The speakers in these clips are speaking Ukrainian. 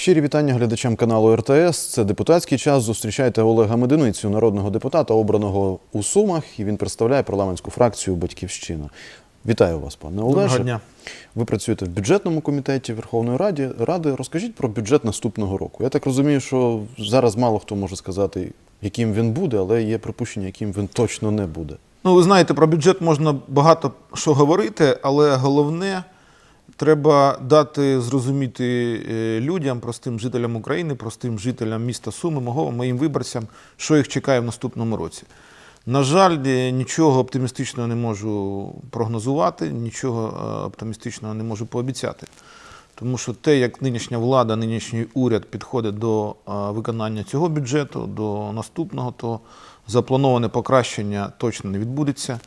Щирі вітання глядачам каналу РТС. Це депутатський час. Зустрічайте Олега Мединицю, народного депутата, обраного у Сумах, і він представляє парламентську фракцію Батьківщина. Вітаю вас, пане Олеже. Доброго дня. Ви працюєте в бюджетному комітеті Верховної Ради. Ради. Розкажіть про бюджет наступного року. Я так розумію, що зараз мало хто може сказати, яким він буде, але є припущення, яким він точно не буде. Ну, ви знаєте, про бюджет можна багато що говорити, але головне треба дати зрозуміти е, людям, простим жителям України, простим жителям міста Суми, мого, моїм виборцям, що їх чекає в наступному році. На жаль, е, нічого оптимістичного не можу прогнозувати, нічого е, оптимістичного не можу пообіцяти. Тому що те, як нинішня влада, нинішній уряд підходить до виконання цього бюджету, до наступного, то заплановане покращення точно не відбудеться.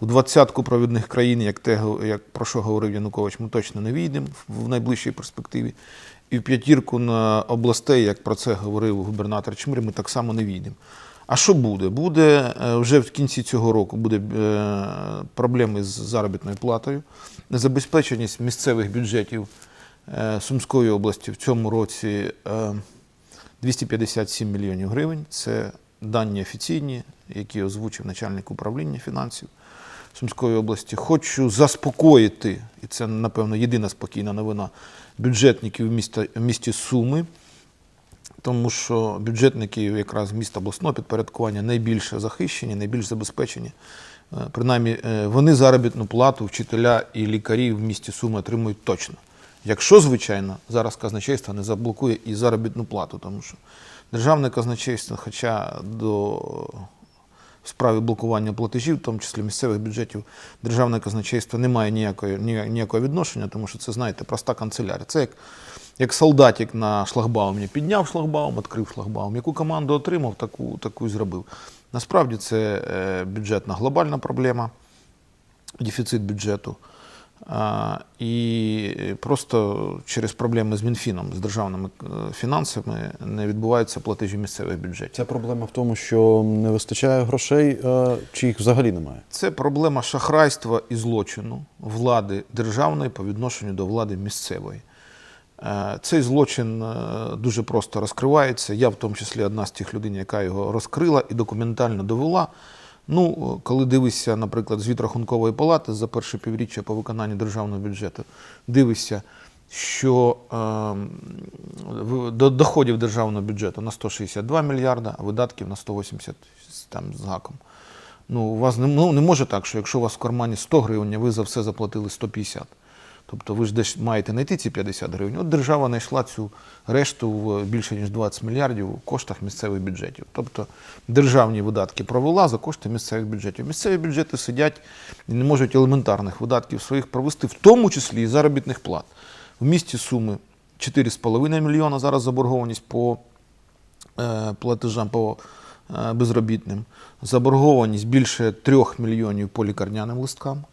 У двадцятку провідних країн, як, те, як про що говорив Янукович, ми точно не війдемо в- найближчій перспективі. І в п'ятірку на областей, як про це говорив губернатор Чмир, ми так само не війдемо. А що буде? Буде е, вже в кінці цього року буде е, проблеми з заробітною платою, незабезпеченість місцевих бюджетів е, Сумської області в цьому році е, 257 мільйонів гривень. Це дані офіційні, які озвучив начальник управління фінансів Сумської області. Хочу заспокоїти, і це, напевно, єдина спокійна новина бюджетників міста, місті Суми тому що бюджетники якраз міста обласного підпорядкування найбільше захищені, найбільш забезпечені. Е, Принаймні, е, вони заробітну плату вчителя і лікарі в місті Суми отримують точно. Якщо, звичайно, зараз казначейство не заблокує і заробітну плату, тому що державне казначейство, хоча до в справі блокування платежів, в тому числі місцевих бюджетів, державне казначейство не має ніякої, ніякого відношення, тому що це, знаєте, проста канцелярія. Це як, як солдатик на шлагбаумі підняв шлагбаум, відкрив шлагбаум. Яку команду отримав, таку, таку і зробив. Насправді це е, бюджетна глобальна проблема, дефіцит бюджету. І просто через проблеми з Мінфіном, з державними е, фінансами не відбуваються платежі місцевих бюджетів. Ця проблема в тому, що не вистачає грошей, е, чи їх взагалі немає. Це проблема шахрайства і злочину влади державної по відношенню до влади місцевої. Е, Цей злочин дуже просто розкривається. Я, в тому числі, одна з тих людей, яка його розкрила і документально довела. Ну, коли дивишся, наприклад, звіт рахункової палати за перше півріччя по виконанню державного бюджету, дивишся, що е, до доходів державного бюджету на 162 мільярда, а видатків на 180 з- там, з гаком. Ну, у вас не, ну, не може так, що якщо у вас в кармані 100 гривень, ви за все заплатили 150. Тобто ви ж десь маєте знайти ці 50 гривень. От держава знайшла цю решту в більше ніж 20 мільярдів у коштах місцевих бюджетів. Тобто державні видатки провела за кошти місцевих бюджетів. Місцеві бюджети сидять і не можуть елементарних видатків своїх провести, в тому числі і заробітних плат. В місті Суми 4,5 мільйона зараз заборгованість по е, платежам по е, безробітним. Заборгованість більше 3 мільйонів по лікарняним листкам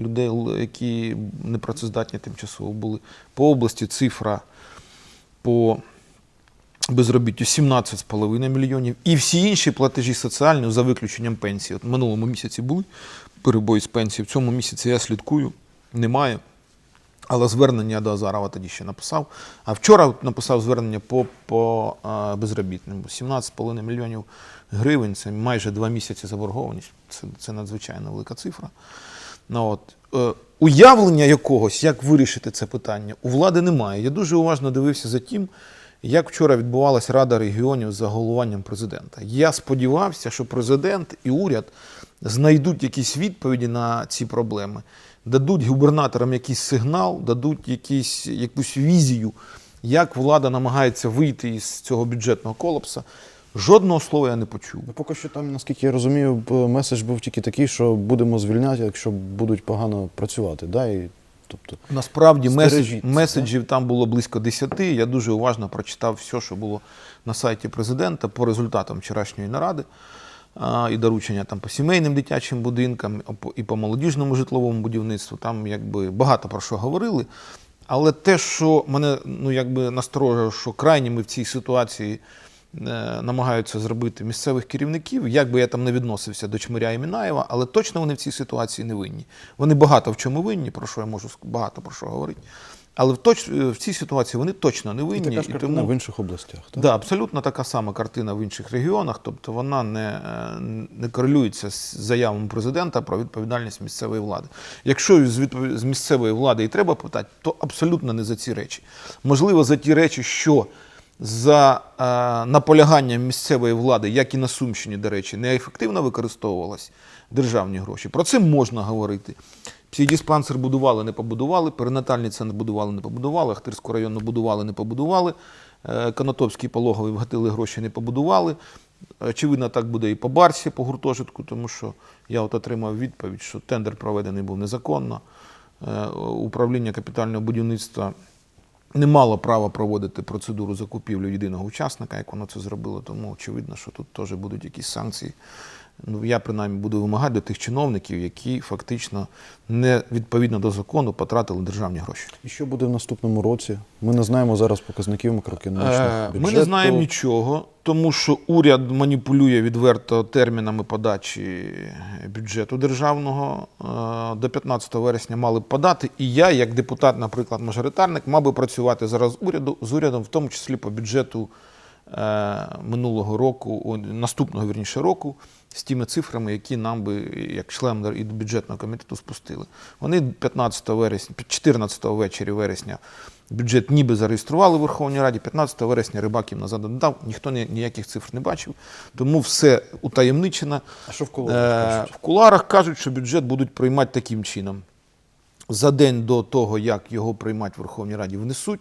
людей, які непрацездатні тимчасово були. По області цифра по безробіттю 17,5 мільйонів. І всі інші платежі соціальні за виключенням пенсії. От в минулому місяці були перебої з пенсії, в цьому місяці я слідкую, немає. Але звернення до Азарова тоді ще написав. А вчора написав звернення по, по безробітним. 17,5 мільйонів гривень це майже два місяці заборгованість. Це, це надзвичайно велика цифра. Ну, от, е, уявлення якогось, як вирішити це питання, у влади немає. Я дуже уважно дивився за тим, як вчора відбувалася Рада регіонів за головуванням президента. Я сподівався, що президент і уряд знайдуть якісь відповіді на ці проблеми, дадуть губернаторам якийсь сигнал, дадуть якісь, якусь візію, як влада намагається вийти із цього бюджетного колапсу. Жодного слова я не почув. Ну, поки що там, наскільки я розумію, меседж був тільки такий, що будемо звільняти, якщо будуть погано працювати. Да? І, тобто, Насправді меседж, меседжів там було близько 10. Я дуже уважно прочитав все, що було на сайті президента по результатам вчорашньої наради а, і доручення там по сімейним дитячим будинкам і по молодіжному житловому будівництву. Там якби багато про що говорили. Але те, що мене ну, якби насторожує, що крайніми в цій ситуації намагаються зробити місцевих керівників, як би я там не відносився до Чмиря і Мінаєва, але точно вони в цій ситуації не винні. Вони багато в чому винні, про що я можу багато про що говорити. Але в, точ, в цій ситуації вони точно не І винні. така ж картина в інших областях. Так? Да, абсолютно така сама картина в інших регіонах, тобто вона не, е, не корелюється з заявами президента про відповідальність місцевої влади. Якщо з, відпов- з місцевої влади і треба питати, то абсолютно не за ці речі. Можливо, за ті речі, що за е, наполяганням місцевої влади, як і на Сумщині, до речі, неефективно використовувалися державні гроші. Про це можна говорити. Психдиспансер будували, не побудували, перинатальний центр будували, не побудували, Ахтирську районну будували, не побудували, е, Конотопський пологовий вгатили гроші, не побудували. Очевидно, так буде і по Барсі, по гуртожитку, тому що я от отримав відповідь, що тендер проведений був незаконно. Е, Управління капітального будівництва не мало права проводити процедуру закупівлі єдиного учасника, як воно це зробило, тому очевидно, що тут теж будуть якісь санкції. Ну, я принаймні буду вимагати до тих чиновників, які фактично не відповідно до закону потратили державні гроші. І що буде в наступному році? Ми не знаємо зараз показників макроекономічних Е, Ми не знаємо нічого, тому що уряд маніпулює відверто термінами подачі бюджету державного. Е, До 15 вересня мали б подати. І я, як депутат, наприклад, мажоритарник, мав би працювати зараз уряду з урядом, в тому числі по бюджету минулого року, наступного вірніше року, з тими цифрами, які нам би, як членам і бюджетного комітету, спустили. Вони 15 вересня, 14 ввечері вересня бюджет ніби зареєстрували в Верховній Раді, 15 вересня рибак їм назад дав, ніхто ні- ніяких цифр не бачив, тому все утаємничено. А що в кулуарах Е, кажуть? В куларах кажуть, що бюджет будуть приймати таким чином. За день до того, як його приймати в Верховній Раді, внесуть.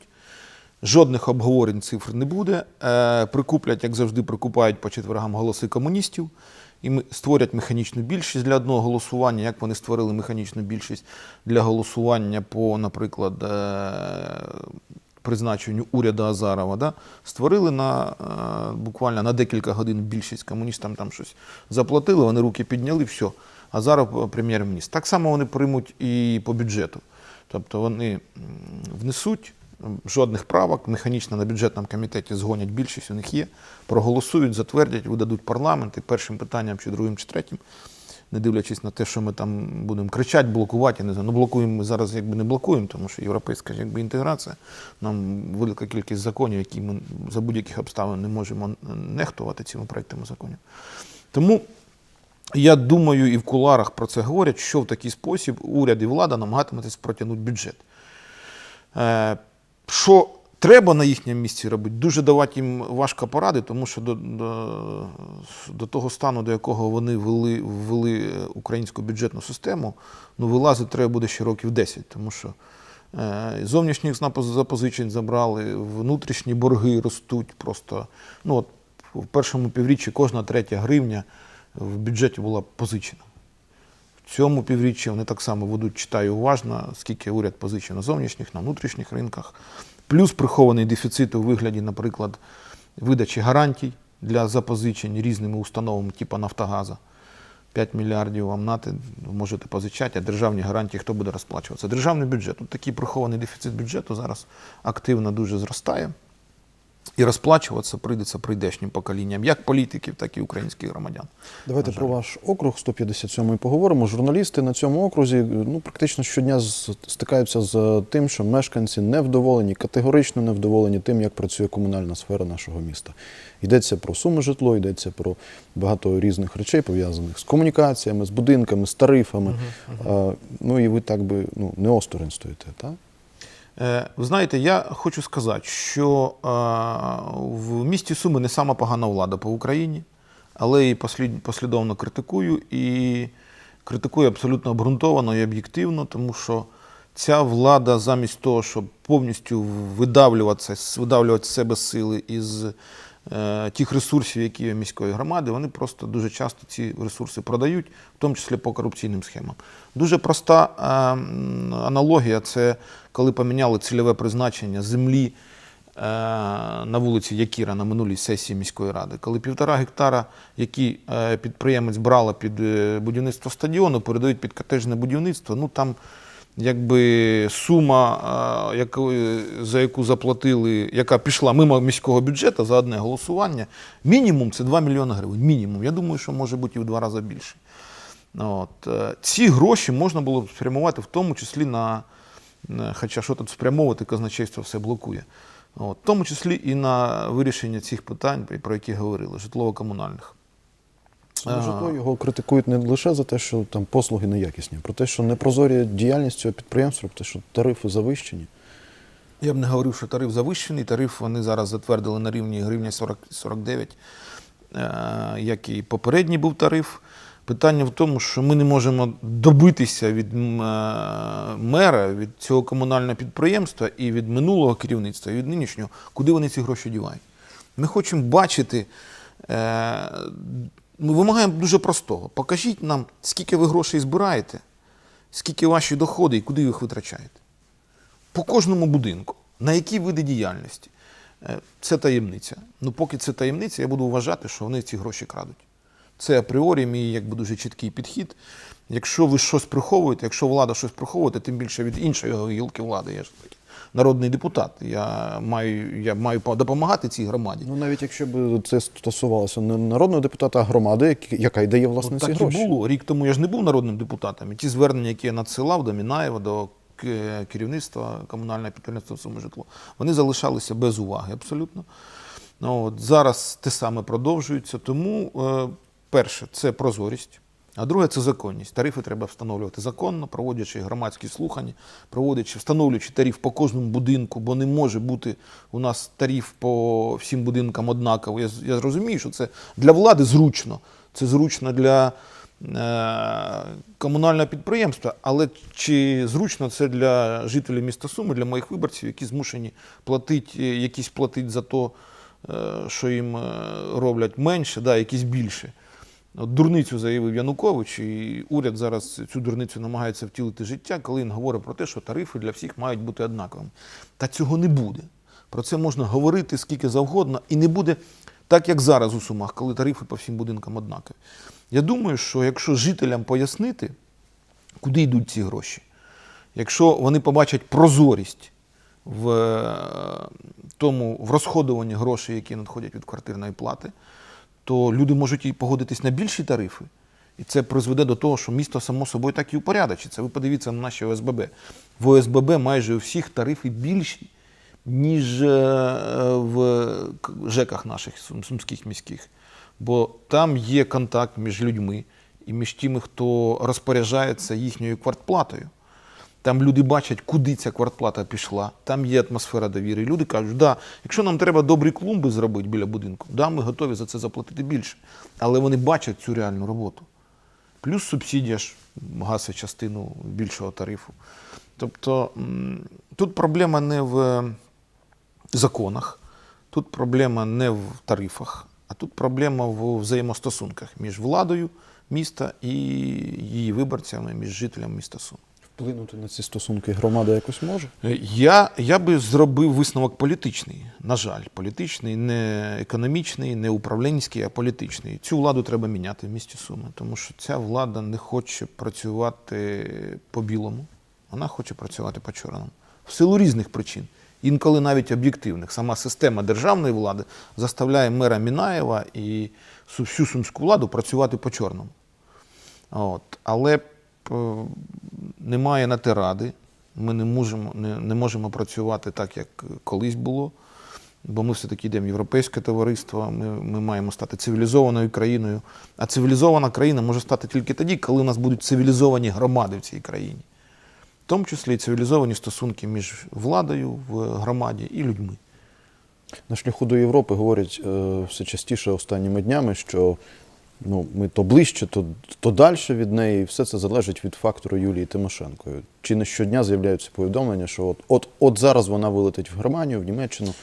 Жодних обговорень цифр не буде. Е, прикуплять, як завжди, прикупають по четвергам голоси комуністів і створять механічну більшість для одного голосування, як вони створили механічну більшість для голосування по, наприклад, е, призначенню уряду Азарова. Да? Створили на, е, буквально на декілька годин більшість комуністам там щось заплатили, вони руки підняли, все. Азаров прем'єр-міністр. Так само вони приймуть і по бюджету. Тобто вони внесуть жодних правок, механічно на бюджетному комітеті згонять більшість, у них є, проголосують, затвердять, видадуть парламент і першим питанням, чи другим, чи третім, не дивлячись на те, що ми там будемо кричати, блокувати, я не знаю. Ну, блокуємо ми зараз якби не блокуємо, тому що європейська якби, інтеграція, нам велика кількість законів, які ми за будь-яких обставин не можемо нехтувати цими проектами законів. Тому я думаю, і в куларах про це говорять, що в такий спосіб уряд і влада намагатиметься протягнути бюджет. Що треба на їхньому місці робити, дуже давати їм важко поради, тому що до, до, до того стану, до якого вони ввели, ввели українську бюджетну систему, ну вилазити треба буде ще років 10, тому що е, зовнішніх запоз- запозичень забрали, внутрішні борги ростуть просто. Ну, от, в першому півріччі кожна третя гривня в бюджеті була позичена. Цьому півріччі вони так само ведуть, читаю уважно, скільки уряд позичив на зовнішніх, на внутрішніх ринках. Плюс прихований дефіцит у вигляді, наприклад, видачі гарантій для запозичень різними установами, типу Нафтогаза. 5 мільярдів вам нати, можете позичати, а державні гарантії хто буде розплачуватися? Державний бюджет. От такий прихований дефіцит бюджету зараз активно дуже зростає. І розплачуватися прийдеться прийдешнім поколінням, як політиків, так і українських громадян. Давайте про ваш округ 157-й поговоримо. Журналісти на цьому окрузі ну, практично щодня стикаються з тим, що мешканці невдоволені, категорично невдоволені тим, як працює комунальна сфера нашого міста. Йдеться про суми житло, йдеться про багато різних речей, пов'язаних з комунікаціями, з будинками, з тарифами. А, ну і ви так би ну, не осторонь стоїте, так? Е, Ви знаєте, я хочу сказати, що е, в місті Суми не сама погана влада по Україні, але і послідовно критикую і критикую абсолютно обґрунтовано і об'єктивно, тому що ця влада замість того, щоб повністю видавлювати з себе сили із тих ресурсів, які є міської громади, вони просто дуже часто ці ресурси продають, в тому числі по корупційним схемам. Дуже проста е, аналогія це коли поміняли цільове призначення землі е, на вулиці Якіра на минулій сесії міської ради, коли півтора гектара, які е, підприємець брала під е, будівництво стадіону, передають під котеджне будівництво. Ну там якби сума, за яку заплатили, яка пішла мимо міського бюджету за одне голосування, мінімум це 2 мільйони гривень. Мінімум. Я думаю, що може бути і в два рази більше. От. е, Ці гроші можна було б спрямувати в тому числі на Е, Хоча що тут спрямовувати, казначейство все блокує. От. В тому числі і на вирішення цих питань, про які говорили, житлово-комунальних. Житло його критикують не лише за те, що там послуги неякісні, а про те, що непрозорі діяльність цього підприємства, про те, що тарифи завищені. Я б не говорив, що тариф завищений. Тариф вони зараз затвердили на рівні гривня 40, 49, е, як і попередній був тариф. Питання в тому, що ми не можемо добитися від е, мера, від цього комунального підприємства і від минулого керівництва, і від нинішнього, куди вони ці гроші дівають. Ми хочемо бачити, е, ми вимагаємо дуже простого. Покажіть нам, скільки ви грошей збираєте, скільки ваші доходи і куди ви їх витрачаєте по кожному будинку, на які види діяльності. Е, Це таємниця. Ну, поки це таємниця, я буду вважати, що вони ці гроші крадуть. Це апріорі мій якби дуже чіткий підхід. Якщо ви щось приховуєте, якщо влада щось приховує, тим більше від іншої гілки влади. Я ж таки народний депутат. Я маю, я маю допомагати цій громаді. Ну навіть якщо б це стосувалося не народного депутата, а громади, яка й дає власне От ці так гроші. і було. Рік тому я ж не був народним депутатом. І ті звернення, які я надсилав до Мінаєва, до керівництва комунального підприємства «Суми житло, вони залишалися без уваги абсолютно. Ну, от, зараз те саме продовжується. Тому, е, перше, це прозорість. А друге це законність. Тарифи треба встановлювати законно, проводячи громадські слухання, проводячи, встановлюючи тариф по кожному будинку, бо не може бути у нас тариф по всім будинкам однаковий. Я, я розумію, що це для влади зручно, це зручно для е, комунального підприємства, але чи зручно це для жителів міста Суми, для моїх виборців, які змушені платити, якісь платити за те, що їм е, роблять менше, да, якісь більше. Дурницю заявив Янукович, і уряд зараз цю дурницю намагається втілити життя, коли він говорить про те, що тарифи для всіх мають бути однаковими. Та цього не буде. Про це можна говорити скільки завгодно, і не буде так, як зараз у Сумах, коли тарифи по всім будинкам однакові. Я думаю, що якщо жителям пояснити, куди йдуть ці гроші, якщо вони побачать прозорість в е, тому в розходуванні грошей, які надходять від квартирної плати, то люди можуть і погодитись на більші тарифи. І це призведе до того, що місто само собою так і упорядочиться. Ви подивіться на наші ОСББ. В ОСББ майже у всіх тарифи більші, ніж е, в ЖЕКах наших сумських міських. Бо там є контакт між людьми і між тими, хто розпоряджається їхньою квартплатою. Там люди бачать, куди ця квартплата пішла. Там є атмосфера довіри. Люди кажуть, да, якщо нам треба добрі клумби зробити біля будинку, да, ми готові за це заплатити більше. Але вони бачать цю реальну роботу. Плюс субсидія ж гасить частину більшого тарифу. Тобто тут проблема не в законах, тут проблема не в тарифах, а тут проблема в взаємостосунках між владою міста і її виборцями, між жителями міста Сум. Вплинути на ці стосунки громада якось може? Е, Я, я би зробив висновок політичний. На жаль, політичний, не економічний, не управлінський, а політичний. Цю владу треба міняти в місті Суми, тому що ця влада не хоче працювати по-білому, вона хоче працювати по-чорному. В силу різних причин, інколи навіть об'єктивних. Сама система державної влади заставляє мера Мінаєва і всю сумську владу працювати по-чорному. От. Але немає на те ради. Ми не можемо, не, не можемо працювати так, як колись було. Бо ми все-таки йдемо в європейське товариство, ми, ми маємо стати цивілізованою країною. А цивілізована країна може стати тільки тоді, коли у нас будуть цивілізовані громади в цій країні. В тому числі і цивілізовані стосунки між владою в громаді і людьми. На шляху до Європи говорять е, все частіше останніми днями, що ну, ми то ближче, то, то далі від неї, і все це залежить від фактору Юлії Тимошенко. Чи не щодня з'являються повідомлення, що от, от, от зараз вона вилетить в Германію, в Німеччину.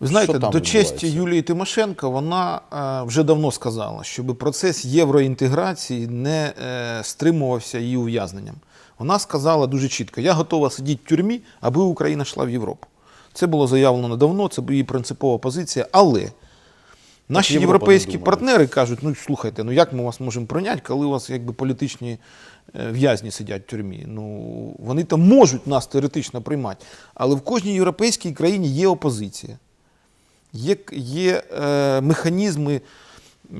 Ви знаєте, Що там до честі? Юлії Тимошенко вона е, вже давно сказала, щоб процес євроінтеграції не е, стримувався її ув'язненням. Вона сказала дуже чітко: я готова сидіти в тюрмі, аби Україна йшла в Європу. Це було заявлено давно, це її принципова позиція. Але наші Європа європейські партнери кажуть: ну слухайте, ну як ми вас можемо прийняти, коли у вас якби політичні е, в'язні сидять в тюрмі? Ну вони там можуть нас теоретично приймати, але в кожній європейській країні є опозиція. Є, є е, механізми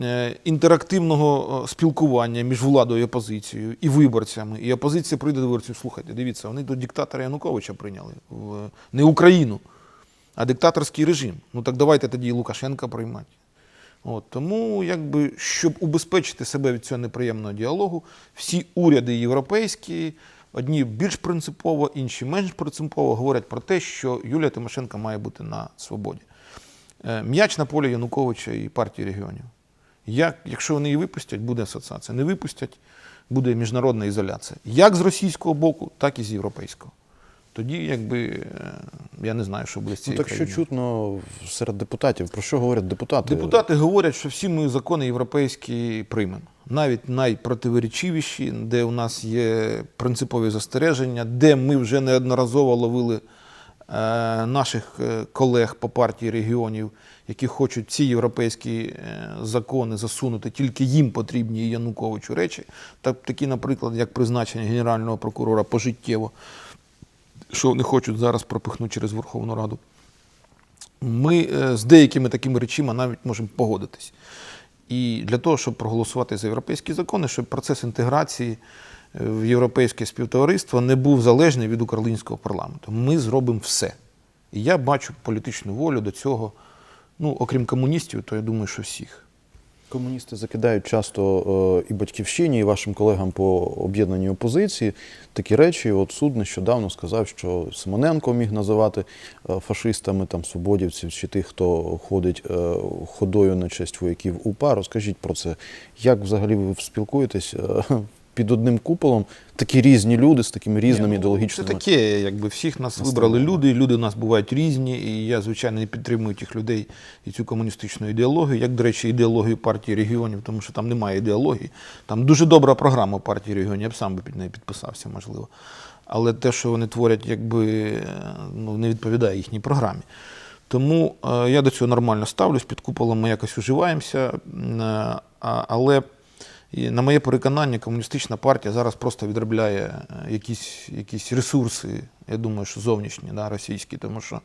е, інтерактивного е, спілкування між владою і опозицією і виборцями. І опозиція прийде до виборців, слухайте, дивіться, вони до диктатора Януковича прийняли в не Україну, а диктаторський режим. Ну так давайте тоді і Лукашенка приймати. От, тому, якби, щоб убезпечити себе від цього неприємного діалогу, всі уряди європейські, одні більш принципово, інші менш принципово, говорять про те, що Юлія Тимошенко має бути на свободі. Е, М'яч на полі Януковича і партії регіонів. Як, якщо вони її випустять, буде асоціація. Не випустять, буде міжнародна ізоляція. Як з російського боку, так і з європейського. Тоді, якби, е, я не знаю, що буде з Ну, цією так що чутно серед депутатів. Про що говорять депутати? Депутати говорять, що всі ми закони європейські приймемо. Навіть найпротиворечивіші, де у нас є принципові застереження, де ми вже неодноразово ловили е, наших е, колег по партії регіонів, які хочуть ці європейські закони засунути, тільки їм потрібні Януковичу речі. Так, такі, наприклад, як призначення генерального прокурора пожиттєво, що вони хочуть зараз пропихнути через Верховну Раду ми е, з деякими такими речами навіть можемо погодитись. І для того, щоб проголосувати за європейські закони, щоб процес інтеграції е, в європейське співтовариство не був залежний від українського парламенту. Ми зробимо все. І я бачу політичну волю до цього, ну, окрім комуністів, то я думаю, що всіх. Комуністи закидають часто е, і батьківщині, і вашим колегам по об'єднаній опозиції такі речі. От суд нещодавно сказав, що Симоненко міг називати е, фашистами там свободівців чи тих, хто ходить е, ходою на честь вояків УПА. Розкажіть про це. Як взагалі ви спілкуєтесь під одним куполом? Такі різні люди з такими різними Ні, ну, ідеологічними. Це таке, якби всіх нас настановами. вибрали люди, люди у нас бувають різні, і я, звичайно, не підтримую тих людей і цю комуністичну ідеологію, як, до речі, ідеологію партії регіонів, тому що там немає ідеології. Там дуже добра програма партії регіонів, я б сам би під нею підписався, можливо. Але те, що вони творять, якби е, ну, не відповідає їхній програмі. Тому е, я до цього нормально ставлюсь, під куполом ми якось уживаємося. е, але і, на моє переконання, комуністична партія зараз просто відробляє е, якісь, якісь ресурси, я думаю, що зовнішні, да, російські, тому що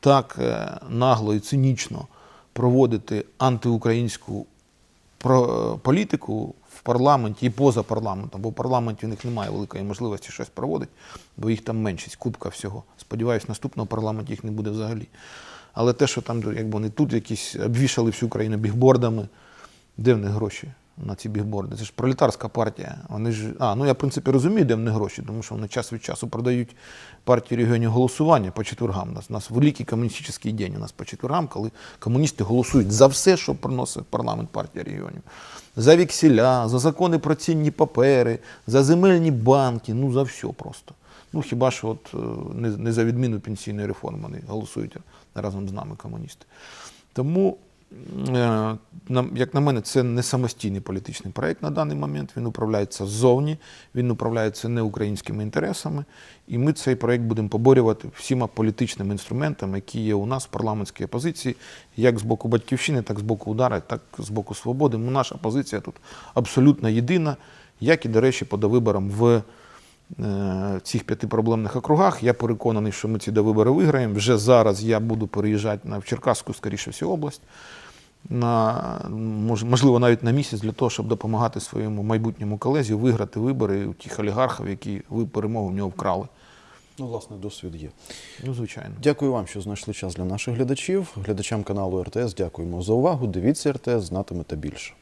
так е, нагло і цинічно проводити антиукраїнську е, політику в парламенті і поза парламентом, бо в парламенті у них немає великої можливості щось проводити, бо їх там меншість, купка всього. Сподіваюсь, наступного парламенті їх не буде взагалі. Але те, що там якби вони тут якісь обвішали всю країну бігбордами, де в них гроші на ці бігборди? Це ж пролетарська партія. Вони ж. А, ну я в принципі розумію, де в них гроші, тому що вони час від часу продають партії регіонів голосування по четвергам. Нас, у нас великий комуністичний день у нас по четвергам, коли комуністи голосують за все, що приносить парламент партія регіонів. За вікселя, за закони про цінні папери, за земельні банки, ну за все просто. Ну хіба що от е, не, за відміну пенсійної реформи вони голосують разом з нами комуністи. Тому, як на мене, це не самостійний політичний проєкт на даний момент. Він управляється ззовні, він управляється не українськими інтересами. І ми цей проєкт будемо поборювати всіма політичними інструментами, які є у нас в парламентській опозиції, як з боку батьківщини, так з боку удара, так з боку свободи. Ну, наша позиція тут абсолютно єдина, як і, до речі, по довиборам в е, цих п'яти проблемних округах. Я переконаний, що ми ці довибори виграємо. Вже зараз я буду переїжджати на в Черкаську, скоріше всього, область. На, можливо, навіть на місяць для того, щоб допомагати своєму майбутньому колезі виграти вибори у тих олігархів, які ви перемогу в нього вкрали. Ну, власне, досвід є. Ну, звичайно. Дякую вам, що знайшли час для наших глядачів. Глядачам каналу РТС дякуємо за увагу. Дивіться РТС, знатимете більше.